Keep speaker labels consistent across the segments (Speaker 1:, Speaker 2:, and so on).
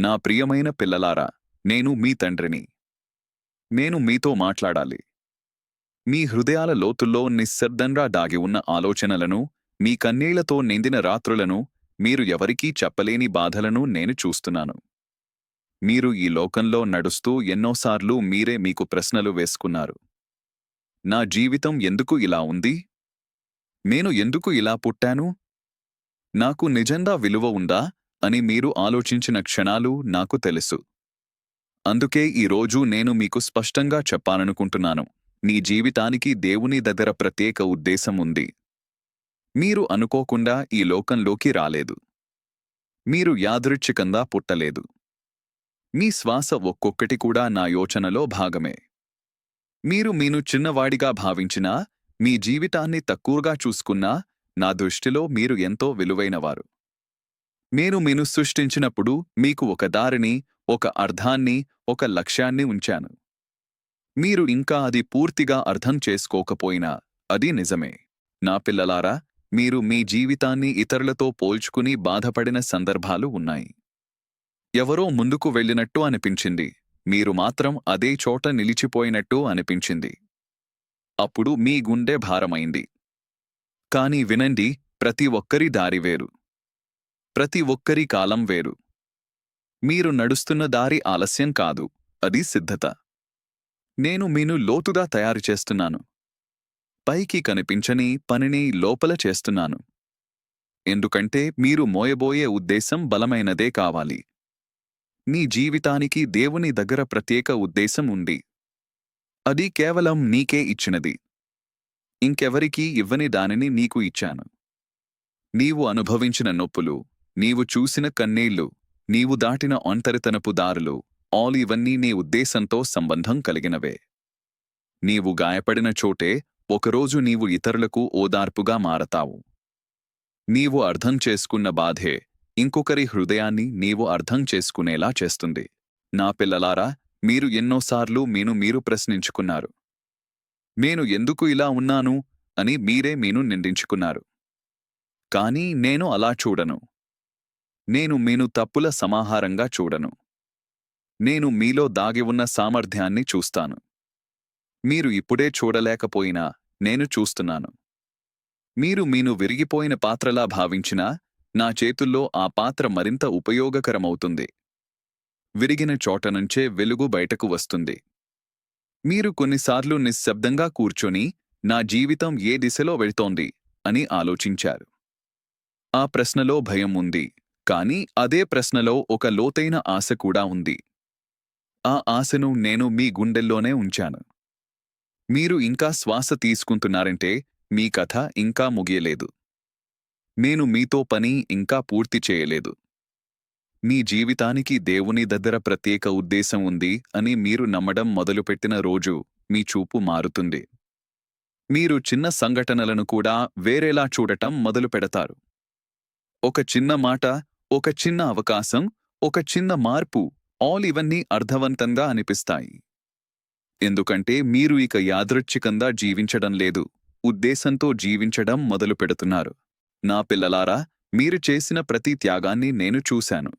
Speaker 1: నా ప్రియమైన పిల్లలారా నేను మీ తండ్రిని. నేను మీతో మాట్లాడాలి. మీ హృదయాల లోతుల్లో నిశ్శబ్దంగా దాగి ఉన్న ఆలోచనలను మీ కన్నీళ్ళతో నిందిన రాత్రులను మీరు ఎవరికీ చెప్పలేని బాధలను నేను చూస్తున్నాను. మీరు ఈ లోకంలో నడుస్తూ ఎన్నోసార్లు మీరే మీకు ప్రశ్నలు వేసుకున్నారు. నా జీవితం ఎందుకు ఇలా ఉంది? నేను ఎందుకు ఇలా పుట్టాను? నాకు నిజంగా విలువ ఉందా? అని మీరు ఆలోచించిన క్షణాలు నాకు తెలుసు. అందుకే ఈరోజు నేను మీకు స్పష్టంగా చెప్పాలనుకుంటున్నాను. నీ జీవితానికి దేవుని దగ్గర ప్రత్యేక ఉద్దేశం ఉంది. మీరు అనుకోకుండా ఈ లోకంలోకి రాలేదు. మీరు యాదృచ్ఛికంగా పుట్టలేదు. మీ శ్వాస ఒక్కొక్కటి కూడా నా యోచనలో భాగమే. మీరు మీను చిన్నవాడిగా భావించినా మీ జీవితాన్ని తక్కువగా చూసుకున్నా నా దృష్టిలో మీరు ఎంతో విలువైనవారు. నేను మీను సృష్టించినప్పుడు మీకు ఒక దారిని ఒక అర్థాన్ని ఒక లక్ష్యాన్ని ఉంచాను. మీరు ఇంకా అది పూర్తిగా అర్థం చేసుకోకపోయినా అది నిజమే. నా పిల్లలారా మీరు మీ జీవితాన్ని ఇతరులతో పోల్చుకుని బాధపడిన సందర్భాలు ఉన్నాయి. ఎవరో ముందుకు వెళ్ళినట్టు అనిపించింది. మీరు మాత్రం అదే చోట నిలిచిపోయినట్టు అనిపించింది. అప్పుడు మీ గుండె భారమైంది. కాని వినండి ప్రతి ఒక్కరి దారి వేరు. ప్రతి ఒక్కరి కాలం వేరు. మీరు నడుస్తున్న దారి ఆలస్యం కాదు అది సిద్ధత. నేను మీను లోతుగా తయారు చేస్తున్నాను. పైకి కనిపించని పనిని లోపల చేస్తున్నాను. ఎందుకంటే మీరు మోయబోయే ఉద్దేశం బలమైనదే కావాలి. నీ జీవితానికి దేవుని దగ్గర ప్రత్యేక ఉద్దేశం ఉంది. అది కేవలం నీకే ఇచ్చినది. ఇంకెవరికీ ఇవ్వని దానిని నీకు ఇచ్చాను. నీవు అనుభవించిన నొప్పులు నీవు చూసిన కన్నీళ్ళు నీవు దాటిన ఒంటరితనపు దారులు ఆల్ ఇవన్నీ నీ ఉద్దేశంతో సంబంధం కలిగినవే. నీవు గాయపడిన చోటే ఒకరోజు నీవు ఇతరులకు ఓదార్పుగా మారతావు. నీవు అర్థం చేసుకున్న బాధే ఇంకొకరి హృదయాన్ని నీవు అర్థం చేసుకునేలా చేస్తుంది. నా పిల్లలారా మీరు ఎన్నోసార్లు మీను మీరు ప్రశ్నించుకున్నారు. నేను ఎందుకు ఇలా ఉన్నాను అని మీరే మీను నిందించుకున్నారు. కానీ నేను అలా చూడను. నేను మీను తప్పుల సమాహారంగా చూడను. నేను మీలో దాగి ఉన్న సామర్థ్యాన్ని చూస్తాను. మీరు ఇప్పుడే చూడలేకపోయినా నేను చూస్తున్నాను. మీరు మీను విరిగిపోయిన పాత్రలా భావించినా నా చేతుల్లో ఆ పాత్ర మరింత ఉపయోగకరమవుతుంది. విరిగిన చోట నుంచే వెలుగు బయటకు వస్తుంది. మీరు కొన్నిసార్లు నిశ్శబ్దంగా కూర్చొని నా జీవితం ఏ దిశలో వెళ్తోంది అని ఆలోచించారు. ఆ ప్రశ్నలో భయం ఉంది. కాని అదే ప్రశ్నలో ఒక లోతైన ఆశ కూడా ఉంది. ఆ ఆశను నేను మీ గుండెల్లోనే ఉంచాను. మీరు ఇంకా శ్వాస తీసుకుంటున్నారంటే మీ కథ ఇంకా ముగియలేదు. నేను మీతో పని ఇంకా పూర్తి చేయలేదు. మీ జీవితానికి దేవుని దగ్గర ప్రత్యేక ఉద్దేశం ఉంది అని మీరు నమ్మడం మొదలుపెట్టిన రోజు మీ చూపు మారుతుంది. మీరు చిన్న సంఘటనలను కూడా వేరేలా చూడటం మొదలుపెడతారు. ఒక చిన్న మాట ఒక చిన్న అవకాశం ఒక చిన్న మార్పు ఆల్ ఇవన్నీ అర్థవంతంగా అనిపిస్తాయి. ఎందుకంటే మీరు ఇక యాదృచ్ఛికంగా జీవించడం లేదు ఉద్దేశంతో జీవించడం మొదలు పెడుతున్నారు. నా పిల్లలారా మీరు చేసిన ప్రతి త్యాగాన్ని నేను చూశాను.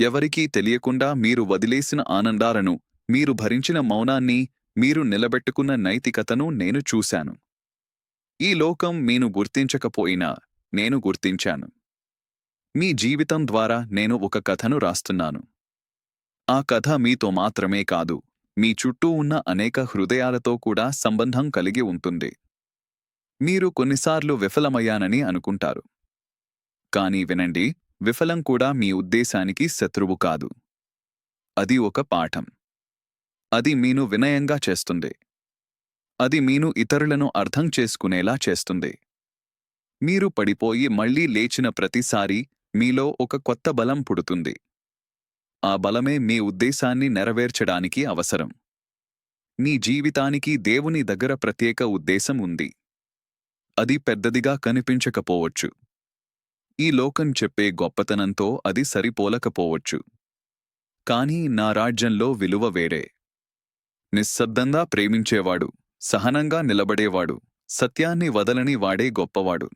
Speaker 1: ఎవరికీ తెలియకుండా మీరు వదిలేసిన ఆనందాలను మీరు భరించిన మౌనాన్ని మీరు నిలబెట్టుకున్న నైతికతను నేను చూశాను. ఈ లోకం మీను గుర్తించకపోయినా నేను గుర్తించాను. మీ జీవితం ద్వారా నేను ఒక కథను రాస్తున్నాను. ఆ కథ మీతో మాత్రమే కాదు మీ చుట్టూ ఉన్న అనేక హృదయాలతో కూడా సంబంధం కలిగి ఉంటుంది. మీరు కొన్నిసార్లు విఫలమయ్యానని అనుకుంటారు. కానీ వినండి విఫలం కూడా మీ ఉద్దేశానికి శత్రువు కాదు. అది ఒక పాఠం. అది మీను వినయంగా చేస్తుంది. అది మీను ఇతరులను అర్థం చేసుకునేలా చేస్తుంది. మీరు పడిపోయి మళ్ళీ లేచిన ప్రతిసారీ మీలో ఒక కొత్త బలం పుడుతుంది. ఆ బలమే మీ ఉద్దేశాన్ని నెరవేర్చడానికి అవసరం. నీ జీవితానికి దేవుని దగ్గర ప్రత్యేక ఉద్దేశం ఉంది. అది పెద్దదిగా కనిపించకపోవచ్చు. ఈ లోకం చెప్పే గొప్పతనంతో అది సరిపోలకపోవచ్చు. కాని నా రాజ్యంలో విలువ వేరే. నిశ్శబ్దంగా ప్రేమించేవాడు సహనంగా నిలబడేవాడు సత్యాన్ని వదలని వాడే గొప్పవాడు.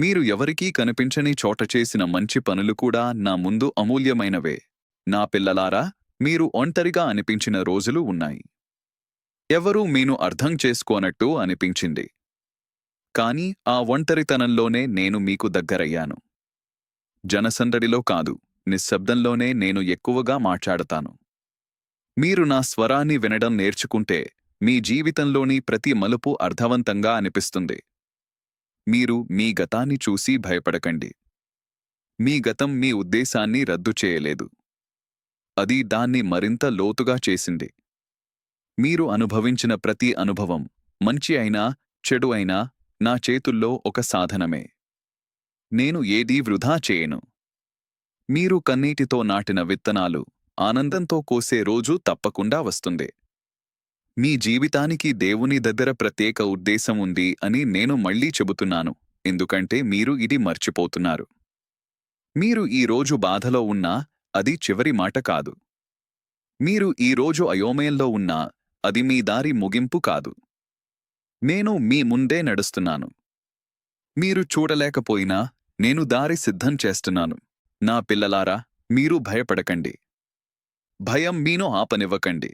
Speaker 1: మీరు ఎవరికీ కనిపించని చోట చేసిన మంచి పనులు కూడా నా ముందు అమూల్యమైనవే. నా పిల్లలారా మీరు ఒంటరిగా అనిపించిన రోజులు ఉన్నాయి. ఎవరూ మీను అర్థం చేసుకోనట్టు అనిపించింది. కాని ఆ ఒంటరితనంలోనే నేను మీకు దగ్గరయ్యాను. జనసందడిలో కాదు నిశ్శబ్దంలోనే నేను ఎక్కువగా మాట్లాడతాను. మీరు నా స్వరాన్ని వినడం నేర్చుకుంటే మీ జీవితంలోని ప్రతి మలుపు అర్థవంతంగా అనిపిస్తుంది. మీరు మీ గతాన్ని చూసి భయపడకండి. మీ గతం మీ ఉద్దేశాన్ని రద్దు చేయలేదు. అది దాన్ని మరింత లోతుగా చేసింది. మీరు అనుభవించిన ప్రతి అనుభవం మంచి అయినా చెడు అయినా నా చేతుల్లో ఒక సాధనమే. నేను ఏదీ వృధా చేయను. మీరు కన్నీటితో నాటిన విత్తనాలు ఆనందంతో కోసే రోజు తప్పకుండా వస్తుంది. మీ జీవితానికి దేవుని దగ్గర ప్రత్యేక ఉద్దేశం ఉంది అని నేను మళ్ళీ చెబుతున్నాను ఎందుకంటే మీరు ఇది మర్చిపోతున్నారు. మీరు ఈ రోజు బాధలో ఉన్నా అది చివరి మాట కాదు. మీరు ఈ రోజు అయోమయంలో ఉన్నా అది మీ దారి ముగింపు కాదు. నేను మీ ముందే నడుస్తున్నాను. మీరు చూడలేకపోయినా నేను దారి సిద్ధం చేస్తున్నాను. నా పిల్లలారా మీరు భయపడకండి. భయం మీను ఆపనివ్వకండి.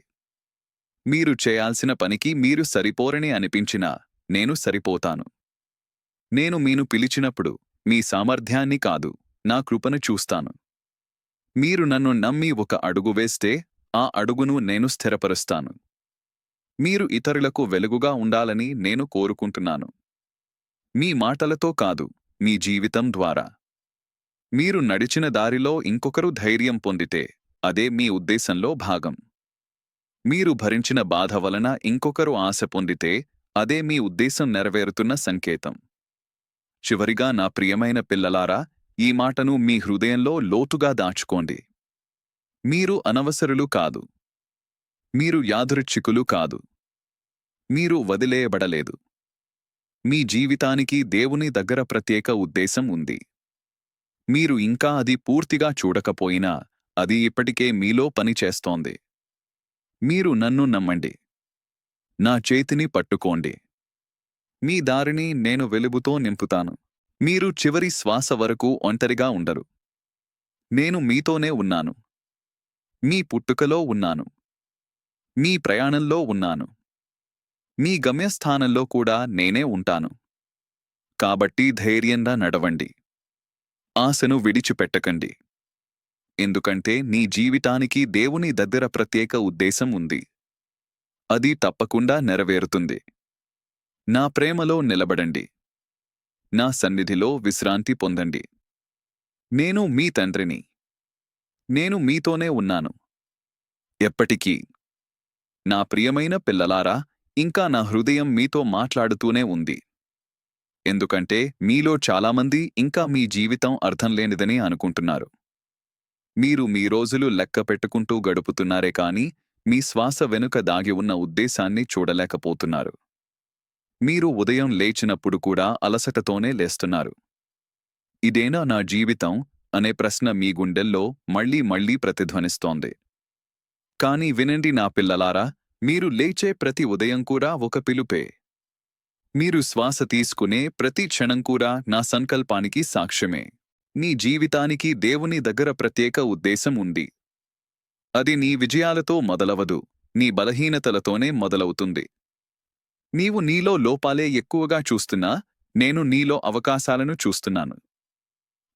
Speaker 1: మీరు చేయాల్సిన పనికి మీరు సరిపోరని అనిపించినా నేను సరిపోతాను. నేను మీను పిలిచినప్పుడు మీ సామర్థ్యాన్ని కాదు నా కృపను చూస్తాను. మీరు నన్ను నమ్మి ఒక అడుగు వేస్తే ఆ అడుగును నేను స్థిరపరుస్తాను. మీరు ఇతరులకు వెలుగుగా ఉండాలని నేను కోరుకుంటున్నాను. మీ మాటలతో కాదు మీ జీవితం ద్వారా. మీరు నడిచిన దారిలో ఇంకొకరు ధైర్యం పొందితే అదే మీ ఉద్దేశంలో భాగం. మీరు భరించిన బాధ వలన ఇంకొకరు ఆశ పొందితే అదే మీ ఉద్దేశం నెరవేరుతున్న సంకేతం. చివరిగా నా ప్రియమైన పిల్లలారా ఈ మాటను మీ హృదయంలో లోతుగా దాచుకోండి. మీరు అనవసరులు కాదు. మీరు యాదృచ్ఛికులు కాదు. మీరు వదిలేయబడలేదు. మీ జీవితానికి దేవుని దగ్గర ప్రత్యేక ఉద్దేశం ఉంది. మీరు ఇంకా అది పూర్తిగా చూడకపోయినా అది ఇప్పటికే మీలో పనిచేస్తోంది మీరు నన్ను నమ్మండి. నా చేతిని పట్టుకోండి. మీ దారిని నేను వెలుగుతో నింపుతాను. మీరు చివరి శ్వాస వరకు ఒంటరిగా ఉండరు. నేను మీతోనే ఉన్నాను. మీ పుట్టుకలో ఉన్నాను. మీ ప్రయాణంలో ఉన్నాను. మీ గమ్యస్థానంలో కూడా నేనే ఉంటాను. కాబట్టి ధైర్యంగా నడవండి. ఆశను విడిచిపెట్టకండి. ఎందుకంటే నీ జీవితానికి దేవుని దగ్గర ప్రత్యేక ఉద్దేశం ఉంది. అది తప్పకుండా నెరవేరుతుంది. నా ప్రేమలో నిలబడండి. నా సన్నిధిలో విశ్రాంతి పొందండి. నేను మీ తండ్రిని. నేను మీతోనే ఉన్నాను. ఎప్పటికీ. నా ప్రియమైన పిల్లలారా ఇంకా నా హృదయం మీతో మాట్లాడుతూనే ఉంది. ఎందుకంటే మీలో చాలామంది ఇంకా మీ జీవితం అర్థం లేనిదని అనుకుంటున్నారు. మీరు మీ రోజులు లెక్క పెట్టుకుంటూ గడుపుతున్నారే కాని మీ శ్వాస వెనుక దాగి ఉన్న ఉద్దేశాన్ని చూడలేకపోతున్నారు. మీరు ఉదయం లేచినప్పుడు కూడా అలసటతోనే లేస్తున్నారు. ఇదేనా నా జీవితం? అనే ప్రశ్న మీ గుండెల్లో మళ్ళీ మళ్ళీ ప్రతిధ్వనిస్తోంది. కాని వినండి నా పిల్లలారా మీరు లేచే ప్రతి ఉదయం కూడా ఒక పిలుపే. మీరు శ్వాస తీసుకునే ప్రతి క్షణం కూడా నా సంకల్పానికి సాక్ష్యమే. నీ జీవితానికి దేవుని దగ్గర ప్రత్యేక ఉద్దేశం ఉంది. అది నీ విజయాలతో మొదలవదు నీ బలహీనతలతోనే మొదలవుతుంది. నీవు నీలో లోపాలే ఎక్కువగా చూస్తున్నా నేను నీలో అవకాశాలను చూస్తున్నాను.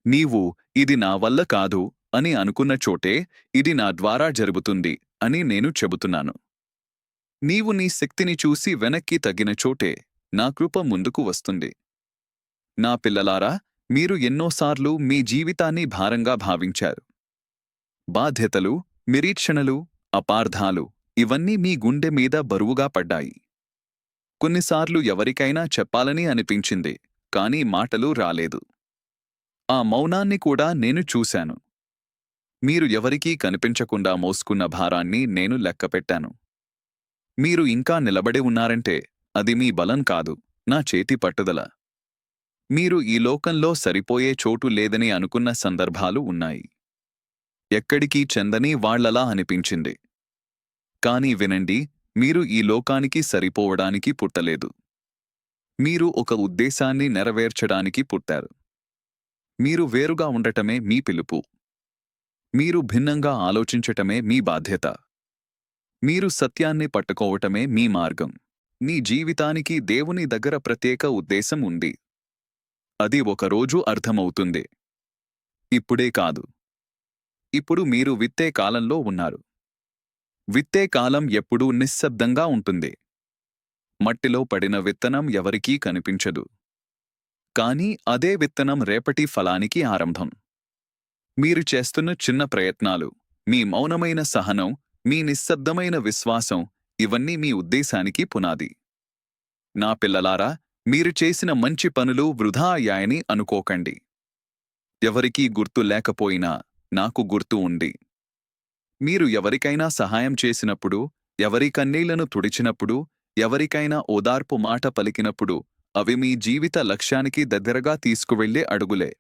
Speaker 1: నీవు ఇది నా వల్ల కాదు అని అనుకున్న చోటే ఇది నా ద్వారా జరుగుతుంది అని నేను చెబుతున్నాను. నీవు నీ శక్తిని చూసి వెనక్కి తగ్గిన చోటే నా కృప ముందుకు వస్తుంది. నా పిల్లలారా మీరు ఎన్నోసార్లు మీ జీవితాన్ని భారంగా భావించారు. బాధ్యతలు నిరీక్షణలు అపార్థాలు ఇవన్నీ మీ గుండె మీద బరువుగా పడ్డాయి. కొన్నిసార్లు ఎవరికైనా చెప్పాలని అనిపించింది కానీ మాటలు రాలేదు. ఆ మౌనాన్ని కూడా నేను చూశాను. మీరు ఎవరికీ కనిపించకుండా మోసుకున్న భారాన్ని నేను లెక్కపెట్టాను మీరు ఇంకా నిలబడి ఉన్నారంటే అది మీ బలం కాదు నా చేతి పట్టుదల. మీరు ఈ లోకంలో సరిపోయే చోటు లేదని అనుకున్న సందర్భాలు ఉన్నాయి. ఎక్కడికీ చెందని వాళ్ళలా అనిపించింది. కాని వినండి మీరు ఈ లోకానికి సరిపోవడానికి పుట్టలేదు. మీరు ఒక ఉద్దేశాన్ని నెరవేర్చడానికి పుట్టారు. మీరు వేరుగా ఉండటమే మీ పిలుపు. మీరు భిన్నంగా ఆలోచించటమే మీ బాధ్యత. మీరు సత్యాన్ని పట్టుకోవటమే మీ మార్గం. మీ జీవితానికి దేవుని దగ్గర ప్రత్యేక ఉద్దేశం ఉంది. అది ఒకరోజు అర్థమవుతుంది. ఇప్పుడే కాదు. ఇప్పుడు మీరు విత్తే కాలంలో ఉన్నారు. విత్తే కాలం ఎప్పుడూ నిశ్శబ్దంగా ఉంటుంది. మట్టిలో పడిన విత్తనం ఎవరికీ కనిపించదు. కానీ అదే విత్తనం రేపటి ఫలానికి ఆరంభం. మీరు చేస్తున్న చిన్న ప్రయత్నాలు మీ మౌనమైన సహనం మీ నిశ్శబ్దమైన విశ్వాసం ఇవన్నీ మీ ఉద్దేశానికి పునాది. నా పిల్లలారా మీరు చేసిన మంచి పనులు వృధా అయ్యాయని అనుకోకండి. ఎవరికీ గుర్తు లేకపోయినా నాకు గుర్తు ఉంది. మీరు ఎవరికైనా సహాయం చేసినప్పుడు ఎవరి కన్నీళ్ళను తుడిచినప్పుడు ఎవరికైనా ఓదార్పు మాట పలికినప్పుడు అవి మీ జీవిత లక్ష్యానికి దగ్గరగా తీసుకువెళ్ళే అడుగులే.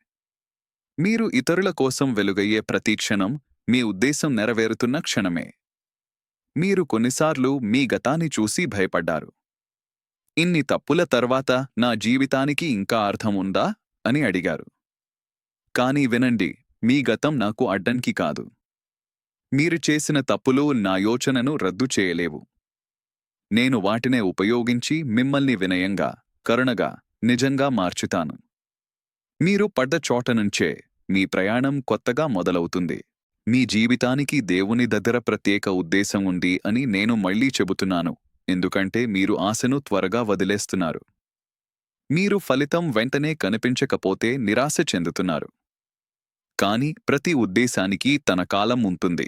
Speaker 1: మీరు ఇతరుల కోసం వెలుగయ్యే ప్రతి క్షణం మీ ఉద్దేశం నెరవేరుతున్న క్షణమే. మీరు కొన్నిసార్లు మీ గతాన్ని చూసి భయపడ్డారు. ఇన్ని తప్పుల తర్వాత నా జీవితానికి ఇంకా అర్థం ఉందా అని అడిగారు. కానీ వినండి మీ గతం నాకు అడ్డంకి కాదు. మీరు చేసిన తప్పులు నా యోచనను రద్దు చేయలేవు. నేను వాటినే ఉపయోగించి మిమ్మల్ని వినయంగా కరుణగా నిజంగా మార్చుతాను. మీరు పడ్డ చోట నుంచే మీ ప్రయాణం కొత్తగా మొదలవుతుంది. మీ జీవితానికి దేవుని దగ్గర ప్రత్యేక ఉద్దేశం ఉంది అని నేను మళ్ళీ చెబుతున్నాను. ఎందుకంటే మీరు ఆశను త్వరగా వదిలేస్తున్నారు. మీరు ఫలితం వెంటనే కనిపించకపోతే నిరాశ చెందుతున్నారు. కాని ప్రతి ఉద్దేశానికి తన కాలం ఉంటుంది.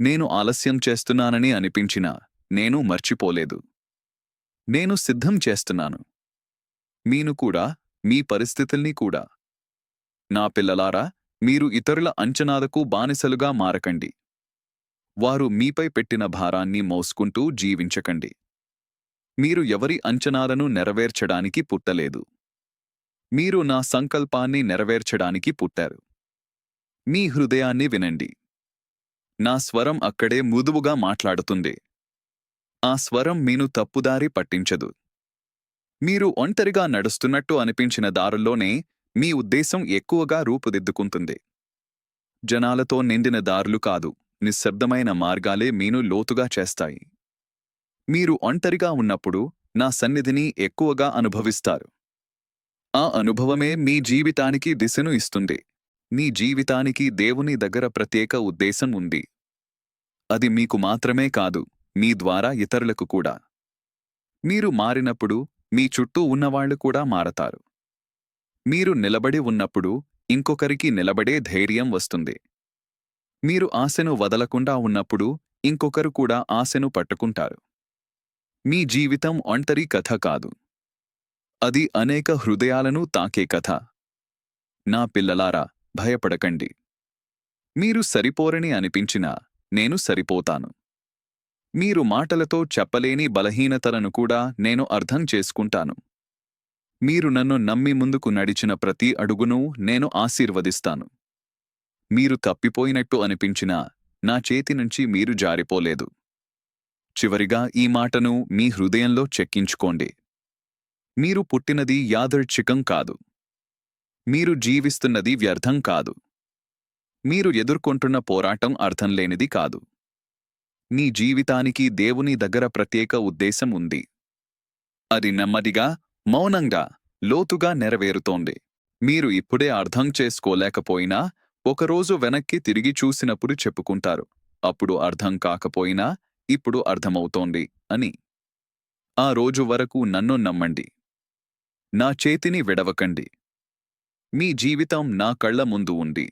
Speaker 1: నేను ఆలస్యం చేస్తున్నానని అనిపించినా నేను మర్చిపోలేదు. నేను సిద్ధం చేస్తున్నాను. మీను కూడా మీ పరిస్థితుల్ని కూడా. నా పిల్లలారా మీరు ఇతరుల అంచనాలకు బానిసలుగా మారకండి. వారు మీపై పెట్టిన భారాన్ని మోసుకుంటూ జీవించకండి. మీరు ఎవరి అంచనాలను నెరవేర్చడానికి పుట్టలేదు. మీరు నా సంకల్పాన్ని నెరవేర్చడానికి పుట్టారు. మీ హృదయాన్ని వినండి. నా స్వరం అక్కడే మృదువుగా మాట్లాడుతుంది. ఆ స్వరం మీను తప్పుదారి పట్టించదు. మీరు ఒంటరిగా నడుస్తున్నట్టు అనిపించిన దారుల్లోనే మీ ఉద్దేశం ఎక్కువగా రూపుదిద్దుకుంటుంది. జనాలతో నిండిన దారులు కాదు. నిశ్శబ్దమైన మార్గాలే మీను లోతుగా చేస్తాయి. మీరు ఒంటరిగా ఉన్నప్పుడు నా సన్నిధిని ఎక్కువగా అనుభవిస్తారు. ఆ అనుభవమే మీ జీవితానికి దిశను ఇస్తుంది. మీ జీవితానికి దేవుని దగ్గర ప్రత్యేక ఉద్దేశం ఉంది. అది మీకు మాత్రమే కాదు మీ ద్వారా ఇతరులకు కూడా. మీరు మారినప్పుడు మీ చుట్టూ ఉన్నవాళ్ళు కూడా మారతారు. మీరు నిలబడి ఉన్నప్పుడు ఇంకొకరికి నిలబడే ధైర్యం వస్తుంది. మీరు ఆశను వదలకుండా ఉన్నప్పుడు ఇంకొకరు కూడా ఆశను పట్టుకుంటారు. మీ జీవితం ఒంటరి కథ కాదు. అది అనేక హృదయాలను తాకే కథ. నా పిల్లలారా భయపడకండి. మీరు సరిపోరని అనిపించినా నేను సరిపోతాను. మీరు మాటలతో చెప్పలేని బలహీనతలను కూడా నేను అర్థం చేసుకుంటాను. మీరు నన్ను నమ్మి ముందుకు నడిచిన ప్రతి అడుగును నేను ఆశీర్వదిస్తాను. మీరు తప్పిపోయినట్టు అనిపించినా నా చేతి నుంచి మీరు జారిపోలేదు. చివరిగా ఈ మాటను మీ హృదయంలో చెక్కించుకోండి. మీరు పుట్టినది యాదర్చికం కాదు. మీరు జీవిస్తున్నది వ్యర్థం కాదు. మీరు ఎదుర్కొంటున్న పోరాటం అర్థం లేనిది కాదు. నీ జీవితానికి దేవుని దగ్గర ప్రత్యేక ఉద్దేశం ఉంది. అది నెమ్మదిగా మౌనంగా లోతుగా నెరవేరుతోంది. మీరు ఇప్పుడే అర్థం చేసుకోలేకపోయినా ఒకరోజు వెనక్కి తిరిగి చూసినప్పుడు చెప్పుకుంటారు అప్పుడు అర్థం కాకపోయినా ఇప్పుడు అర్థమవుతోంది అని. ఆ రోజు వరకు నన్ను నమ్మండి. నా చేతిని విడవకండి. మీ జీవితం నా కళ్ళ ముందు ఉంది.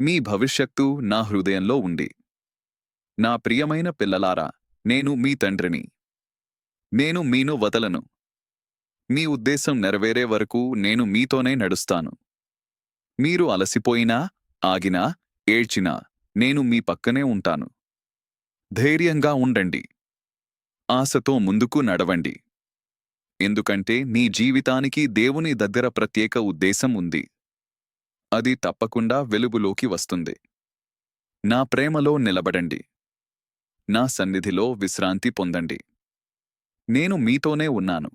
Speaker 1: మీ భవిష్యత్తు నా హృదయంలో ఉంది. నా ప్రియమైన పిల్లలారా నేను మీ తండ్రిని. నేను మీను వదలను. మీ ఉద్దేశం నెరవేరే వరకు నేను మీతోనే నడుస్తాను. మీరు అలసిపోయినా ఆగినా ఏడ్చినా నేను మీ పక్కనే ఉంటాను. ధైర్యంగా ఉండండి. ఆశతో ముందుకు నడవండి. ఎందుకంటే నీ జీవితానికి దేవుని దగ్గర ప్రత్యేక ఉద్దేశం ఉంది. అది తప్పకుండా వెలుగులోకి వస్తుంది. నా ప్రేమలో నిలబడండి. నా సన్నిధిలో విశ్రాంతి పొందండి. నేను మీతోనే ఉన్నాను.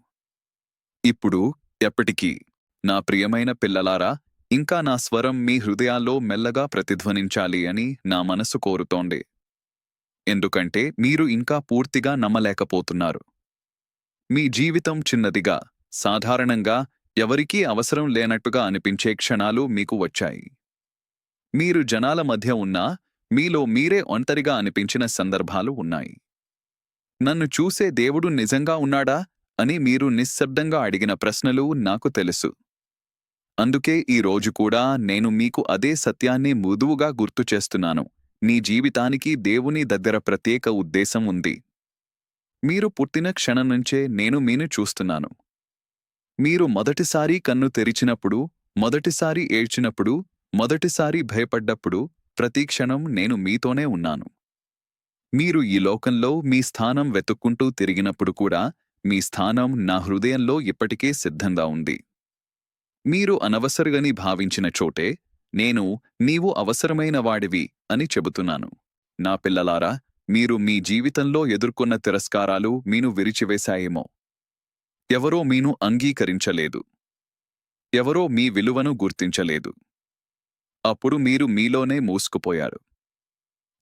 Speaker 1: ఇప్పుడు ఎప్పటికీ నా ప్రియమైన పిల్లలారా ఇంకా నా స్వరం మీ హృదయాల్లో మెల్లగా ప్రతిధ్వనించాలి అని నా మనసు కోరుతోంది. ఎందుకంటే మీరు ఇంకా పూర్తిగా నమ్మలేకపోతున్నారు. మీ జీవితం చిన్నదిగా సాధారణంగా ఎవరికీ అవసరం లేనట్టుగా అనిపించే క్షణాలు మీకు వచ్చాయి. మీరు జనాల మధ్య ఉన్నా మీలో మీరే ఒంటరిగా అనిపించిన సందర్భాలు ఉన్నాయి. నన్ను చూసే దేవుడు నిజంగా ఉన్నాడా అని మీరు నిశ్శబ్దంగా అడిగిన ప్రశ్నలు నాకు తెలుసు. అందుకే ఈ రోజు కూడా నేను మీకు అదే సత్యాన్ని మృదువుగా గుర్తు చేస్తున్నాను. నీ జీవితానికి దేవుని దగ్గర ప్రత్యేక ఉద్దేశం ఉంది. మీరు పుట్టిన క్షణం నుంచే నేను మీను చూస్తున్నాను. మీరు మొదటిసారి కన్ను తెరిచినప్పుడు మొదటిసారి ఏడ్చినప్పుడు మొదటిసారి భయపడ్డప్పుడు ప్రతి క్షణం నేను మీతోనే ఉన్నాను. మీరు ఈ లోకంలో మీ స్థానం వెతుక్కుంటూ తిరిగినప్పుడు కూడా మీ స్థానం నా హృదయంలో ఇప్పటికే సిద్ధంగా ఉంది. మీరు అనవసరగని భావించిన చోటే నేను నీవు అవసరమైన వాడివి అని చెబుతున్నాను. నా పిల్లలారా మీరు మీ జీవితంలో ఎదుర్కొన్న తిరస్కారాలు మీను విరిచివేశాయేమో. ఎవరో మీను అంగీకరించలేదు. ఎవరో మీ విలువను గుర్తించలేదు. అప్పుడు మీరు మీలోనే మూసుకుపోయారు.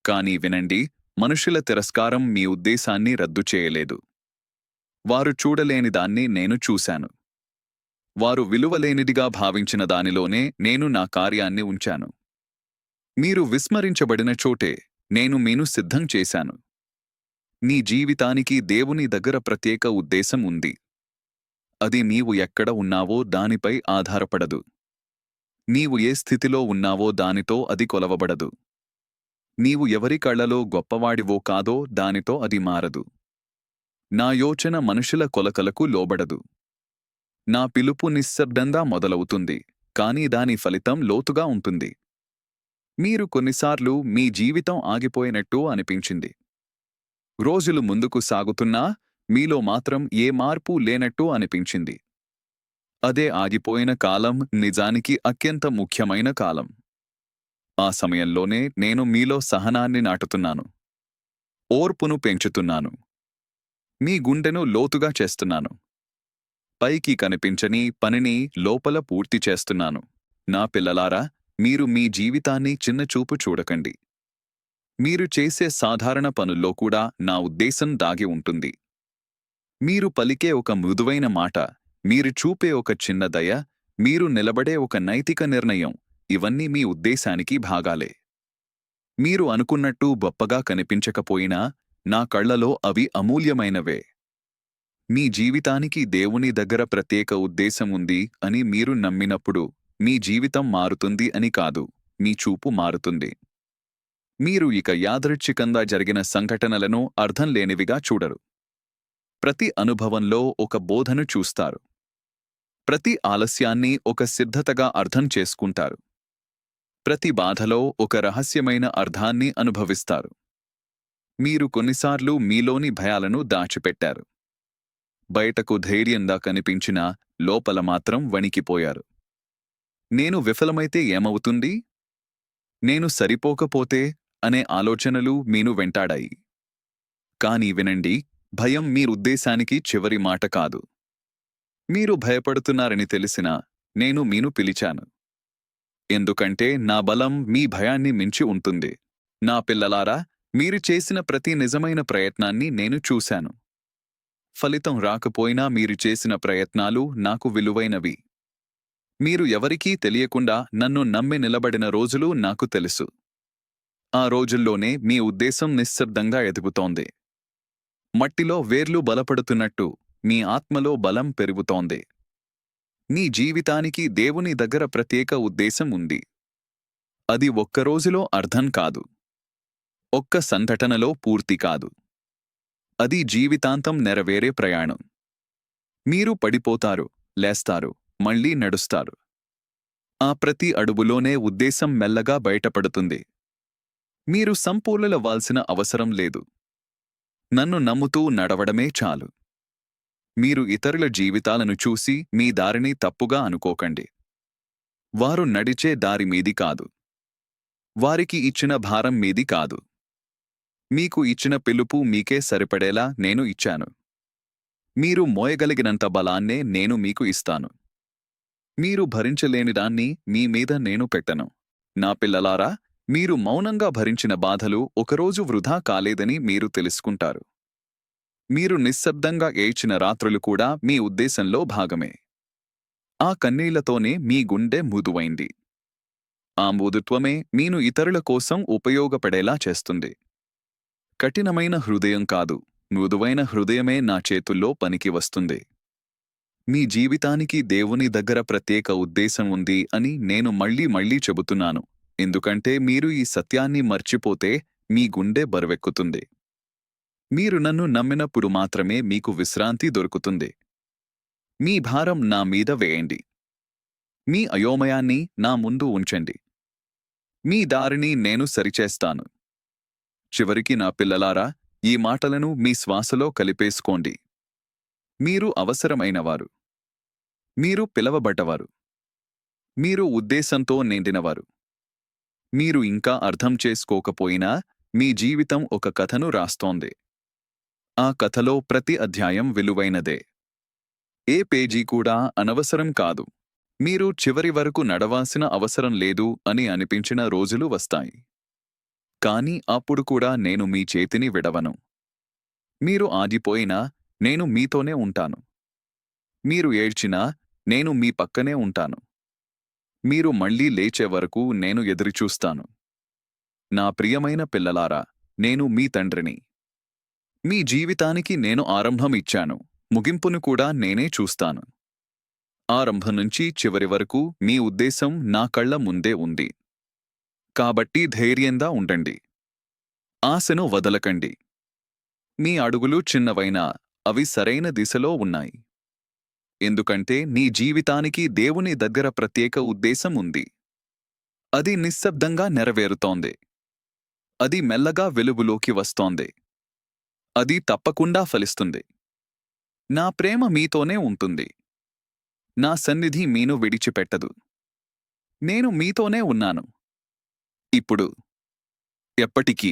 Speaker 1: కాని వినండి మనుషుల తిరస్కారం మీ ఉద్దేశాన్ని రద్దు చేయలేదు. వారు చూడలేని దాన్ని నేను చూశాను. వారు విలువలేనిదిగా భావించిన దానిలోనే నేను నా కార్యాన్ని ఉంచాను. మీరు విస్మరించబడిన చోటే నేను మీను సిద్ధం చేశాను. నీ జీవితానికి దేవుని దగ్గర ప్రత్యేక ఉద్దేశం ఉంది. అది నీవు ఎక్కడ ఉన్నావో దానిపై ఆధారపడదు. నీవు ఏ స్థితిలో ఉన్నావో దానితో అది కొలవబడదు. నీవు ఎవరి కళ్ళలో గొప్పవాడివో కాదో దానితో అది మారదు. నా యోచన మనుషుల కొలకలకు లోబడదు. నా పిలుపు నిశ్శబ్దంగా మొదలవుతుంది కానీ దాని ఫలితం లోతుగా ఉంటుంది. మీరు కొన్నిసార్లు మీ జీవితం ఆగిపోయినట్టు అనిపించింది. రోజులు ముందుకు సాగుతున్నా మీలో మాత్రం ఏ మార్పు లేనట్టు అనిపించింది. అదే ఆగిపోయిన కాలం నిజానికి అత్యంత ముఖ్యమైన కాలం. ఆ సమయంలోనే నేను మీలో సహనాన్ని నాటుతున్నాను. ఓర్పును పెంచుతున్నాను. మీ గుండెను లోతుగా చేస్తున్నాను. పైకి కనిపించని పనిని లోపల పూర్తి చేస్తున్నాను. నా పిల్లలారా మీరు మీ జీవితాన్ని చిన్నచూపు చూడకండి. మీరు చేసే సాధారణ పనుల్లో కూడా నా ఉద్దేశం దాగి ఉంటుంది. మీరు పలికే ఒక మృదువైన మాట మీరు చూపే ఒక చిన్న దయ మీరు నిలబడే ఒక నైతిక నిర్ణయం ఇవన్నీ మీ ఉద్దేశానికి భాగాలే. మీరు అనుకున్నట్టు గొప్పగా కనిపించకపోయినా నా కళ్ళలో అవి అమూల్యమైనవే. మీ జీవితానికి దేవుని దగ్గర ప్రత్యేక ఉద్దేశం ఉంది అని మీరు నమ్మినప్పుడు మీ జీవితం మారుతుంది అని కాదు మీ చూపు మారుతుంది. మీరు ఇక యాదృచ్ఛికంగా జరిగిన సంఘటనలను అర్థం లేనివిగా చూడరు. ప్రతి అనుభవంలో ఒక బోధను చూస్తారు. ప్రతి ఆలస్యాన్ని ఒక సిద్ధతగా అర్థం చేసుకుంటారు. ప్రతి బాధలో ఒక రహస్యమైన అర్థాన్ని అనుభవిస్తారు. మీరు కొన్నిసార్లు మీలోని భయాలను దాచిపెట్టారు. బయటకు ధైర్యంగా కనిపించినా లోపల మాత్రం వణికిపోయారు. నేను విఫలమైతే ఏమవుతుంది? నేను సరిపోకపోతే? అనే ఆలోచనలు మీను వెంటాడాయి. కాని వినండి భయం మీరుద్దేశానికి చివరి మాట కాదు. మీరు భయపడుతున్నారని తెలిసినా నేను మీను పిలిచాను. ఎందుకంటే నా బలం మీ భయాన్ని మించి ఉంటుంది. నా పిల్లలారా మీరు చేసిన ప్రతి నిజమైన ప్రయత్నాన్ని నేను చూశాను. ఫలితం రాకపోయినా మీరు చేసిన ప్రయత్నాలు నాకు విలువైనవి. మీరు ఎవరికీ తెలియకుండా నన్ను నమ్మి నిలబడిన రోజులు నాకు తెలుసు. ఆ రోజుల్లోనే మీ ఉద్దేశం నిశ్శబ్దంగా ఎదుగుతోంది. మట్టిలో వేర్లు బలపడుతున్నట్టు మీ ఆత్మలో బలం పెరుగుతోంది. నీ జీవితానికి దేవుని దగ్గర ప్రత్యేక ఉద్దేశం ఉంది. అది ఒక్క రోజులో అర్థం కాదు. ఒక్క సంఘటనలో పూర్తి కాదు. అది జీవితాంతం నెరవేరే ప్రయాణం. మీరు పడిపోతారు లేస్తారు మళ్ళీ నడుస్తారు. ఆ ప్రతి అడుగులోనే ఉద్దేశం మెల్లగా బయటపడుతుంది. మీరు సంపూర్ణలవ్వాల్సిన అవసరం లేదు. నన్ను నమ్ముతూ నడవడమే చాలు. మీరు ఇతరుల జీవితాలను చూసి మీ దారిని తప్పుగా అనుకోకండి. వారు నడిచే దారి మీది కాదు. వారికి ఇచ్చిన భారం మీది కాదు. మీకు ఇచ్చిన పిలుపు మీకే సరిపడేలా నేను ఇచ్చాను. మీరు మోయగలిగినంత బలాన్నే నేను మీకు ఇస్తాను. మీరు భరించలేని దాన్ని మీ మీద నేను పెట్టను. నా పిల్లలారా మీరు మౌనంగా భరించిన బాధలు ఒకరోజు వృధా కాలేదని మీరు తెలుసుకుంటారు. మీరు నిశ్శబ్దంగా ఏడ్చిన రాత్రులు కూడా మీ ఉద్దేశంలో భాగమే. ఆ కన్నీళ్ళతోనే మీ గుండె మృదువైంది. ఆ మృదుత్వమే మీను ఇతరుల కోసం ఉపయోగపడేలా చేస్తుంది. కఠినమైన హృదయం కాదు మృదువైన హృదయమే నా చేతుల్లో పనికి వస్తుంది. మీ జీవితానికి దేవుని దగ్గర ప్రత్యేక ఉద్దేశం ఉంది అని నేను మళ్ళీ మళ్ళీ చెబుతున్నాను. ఎందుకంటే మీరు ఈ సత్యాన్ని మర్చిపోతే మీ గుండె బరువెక్కుతుంది. మీరు నన్ను నమ్మినప్పుడు మాత్రమే మీకు విశ్రాంతి దొరుకుతుంది. మీ భారం నా మీద వేయండి. మీ అయోమయాన్ని నా ముందు ఉంచండి. మీ దారిని నేను సరిచేస్తాను. చివరికి నా పిల్లలారా ఈ మాటలను మీ శ్వాసలో కలిపేసుకోండి. మీరు అవసరమైనవారు. మీరు పిలవబడ్డవారు. మీరు ఉద్దేశంతో నిండినవారు. మీరు ఇంకా అర్థం చేసుకోకపోయినా మీ జీవితం ఒక కథను రాస్తోంది. ఆ కథలో ప్రతి అధ్యాయం విలువైనదే. ఏ పేజీ కూడా అనవసరం కాదు. మీరు చివరి వరకు నడవాల్సిన అవసరం లేదు అని అనిపించిన రోజులు వస్తాయి. కాని అప్పుడు కూడా నేను మీ చేతిని విడవను. మీరు ఆగిపోయినా నేను మీతోనే ఉంటాను. మీరు ఏడ్చినా నేను మీ పక్కనే ఉంటాను. మీరు మళ్ళీ లేచే వరకు నేను ఎదురుచూస్తాను. నా ప్రియమైన పిల్లలారా నేను మీ తండ్రిని. మీ జీవితానికి నేను ఆరంభం ఇచ్చాను. ముగింపును కూడా నేనే చూస్తాను. ఆరంభం నుంచి చివరి వరకు మీ ఉద్దేశం నా కళ్ళ ముందే ఉంది. కాబట్టి ధైర్యంగా ఉండండి. ఆశను వదలకండి. మీ అడుగులు చిన్నవైనా అవి సరైన దిశలో ఉన్నాయి. ఎందుకంటే నీ జీవితానికి దేవుని దగ్గర ప్రత్యేక ఉద్దేశం ఉంది. అది నిశ్శబ్దంగా నెరవేరుతోంది. అది మెల్లగా వెలుగులోకి వస్తోంది. అది తప్పకుండా ఫలిస్తుంది. నా ప్రేమ మీతోనే ఉంటుంది. నా సన్నిధి మీను విడిచిపెట్టదు. నేను మీతోనే ఉన్నాను. ఇప్పుడు ఎప్పటికీ